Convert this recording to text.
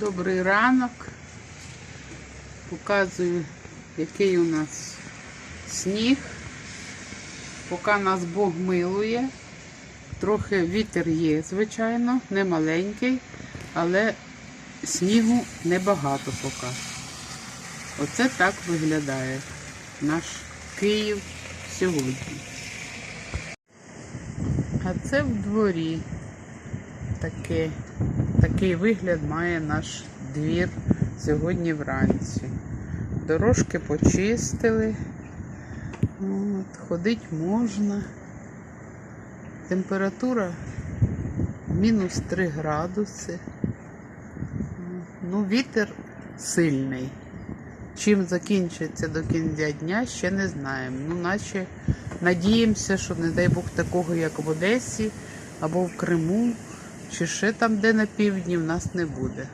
Добрий ранок. Показую, який у нас сніг. Поки нас Бог милує. Трохи вітер є, звичайно, не маленький, але снігу небагато поки. Оце так виглядає наш Київ сьогодні. А це в дворі таке, такий вигляд має наш двір сьогодні вранці. Дорожки почистили. От, ходить можна. Температура мінус 3 градуси. Ну, вітер сильний. Чим закінчиться до кінця дня, ще не знаємо. Ну, наче надіємося, що не дай Бог такого, як в Одесі або в Криму, чи ще там, де на півдні, в нас не буде.